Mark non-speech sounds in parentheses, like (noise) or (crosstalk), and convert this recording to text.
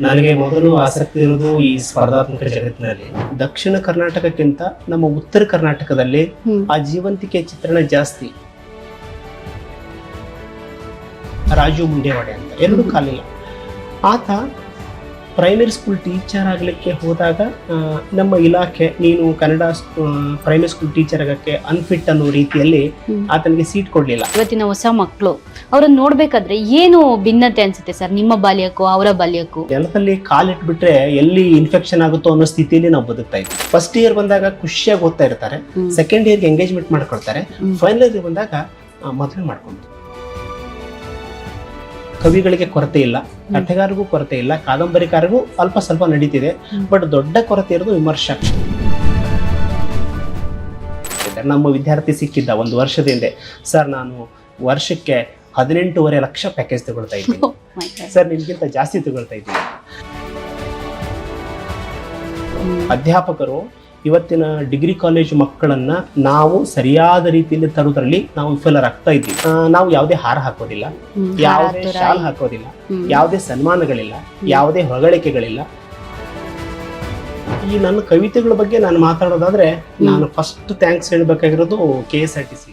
ನನಗೆ ಮೊದಲು ಆಸಕ್ತಿ ಇರೋದು ಈ ಸ್ಪರ್ಧಾತ್ಮಕ ಜಗತ್ತಿನಲ್ಲಿ. ದಕ್ಷಿಣ ಕರ್ನಾಟಕಕ್ಕಿಂತ ನಮ್ಮ ಉತ್ತರ ಕರ್ನಾಟಕದಲ್ಲಿ ಆ ಜೀವಂತಿಕೆ ಚಿತ್ರಣ ಜಾಸ್ತಿ. ರಾಜು ಮುಂಡೇವಾಡೆ ಅಂತ. ಎರಡು ಕಾಲಿಲ್ಲ. ಆತ ಪ್ರೈಮರಿ ಸ್ಕೂಲ್ ಟೀಚರ್ ಆಗಲಿಕ್ಕೆ ಹೋದಾಗ ನಮ್ಮ ಇಲಾಖೆ ನೀನು ಕನ್ನಡ ಪ್ರೈಮರಿ ಸ್ಕೂಲ್ ಟೀಚರ್ ಆಗಕ್ಕೆ ಅನ್ಫಿಟ್ ಅನ್ನೋ ರೀತಿಯಲ್ಲಿ ಆತನಿಗೆ ಸೀಟ್ ಕೊಡ್ಲಿಲ್ಲ. ಇವತ್ತಿನ ಹೊಸ ಮಕ್ಕಳು ಅವರನ್ನು ನೋಡ್ಬೇಕಾದ್ರೆ ಏನು ಭಿನ್ನತೆ ಅನ್ಸುತ್ತೆ ಸರ್? ನಿಮ್ಮ ಬಾಲ್ಯಕ್ಕೂ ಅವರ ಬಾಲ್ಯಕ್ಕೂ? ನೆಲದಲ್ಲಿ ಕಾಲಿಟ್ಬಿಟ್ರೆ ಎಲ್ಲಿ ಇನ್ಫೆಕ್ಷನ್ ಆಗುತ್ತೋ ಅನ್ನೋ ಸ್ಥಿತಿಯಲ್ಲಿ ನಾವು ಬದುಕ್ತಾ ಇದ್ವಿ. ಫಸ್ಟ್ ಇಯರ್ ಬಂದಾಗ ಖುಷಿಯಾಗಿ ಓದ್ತಾ ಇರ್ತಾರೆ. ಸೆಕೆಂಡ್ ಇಯರ್ಗೆ ಎಂಗೇಜ್ಮೆಂಟ್ ಮಾಡ್ಕೊಳ್ತಾರೆ. ಫೈನಲ್ ಇಯರ್ ಬಂದಾಗ ಮದುವೆ ಮಾಡ್ಕೊಂಡು ಕವಿಗಳಿಗೆ ಕೊರತೆ ಇಲ್ಲ ಕಥೆಗಾರಿಗೂ ಕೊರತೆ ಇಲ್ಲ ಕಾದಂಬರಿಕಾರರಿಗೂ ಅಲ್ಪ ಸ್ವಲ್ಪ ನಡೀತಿದೆ. ಬಟ್ ದೊಡ್ಡ ಕೊರತೆ ಇರೋದು ವಿಮರ್ಶಕ. ನಮ್ಮ ವಿದ್ಯಾರ್ಥಿ ಸಿಕ್ಕಿದ್ದ ಒಂದು ವರ್ಷದ ಹಿಂದೆ ಸರ್ ನಾನು ವರ್ಷಕ್ಕೆ ಹದಿನೆಂಟೂವರೆ ಲಕ್ಷ ಪ್ಯಾಕೇಜ್ ತಗೊಳ್ತಾ (laughs) ಇದ್ದೀನಿ. Oh. ಸರ್ ನಿಮ್ಗಿಂತ ಜಾಸ್ತಿ ತಗೊಳ್ತಾ ಇದ್ದೀನಿ. ಅಧ್ಯಾಪಕರು ಇವತ್ತಿನ ಡಿಗ್ರಿ ಕಾಲೇಜ್ ಮಕ್ಕಳನ್ನ ನಾವು ಸರಿಯಾದ ರೀತಿಯಲ್ಲಿ ತರುವುದರಲ್ಲಿ ನಾವು ವಿಫಲರಾಗ್ತಾ ಇದ್ದೀವಿ. ನಾವು ಯಾವುದೇ ಹಾರ ಹಾಕೋದಿಲ್ಲ. ಯಾವುದೇ ಶಾಲ್ ಹಾಕೋದಿಲ್ಲ. ಯಾವುದೇ ಸನ್ಮಾನಗಳಿಲ್ಲ. ಯಾವುದೇ ಹೊಗಳಿಕೆಗಳಿಲ್ಲ. ಈ ನನ್ನ ಕವಿತೆಗಳ ಬಗ್ಗೆ ನಾನು ಮಾತಾಡೋದಾದ್ರೆ ನಾನು first thanks ಹೇಳ್ಬೇಕಾಗಿರೋದು K S R T C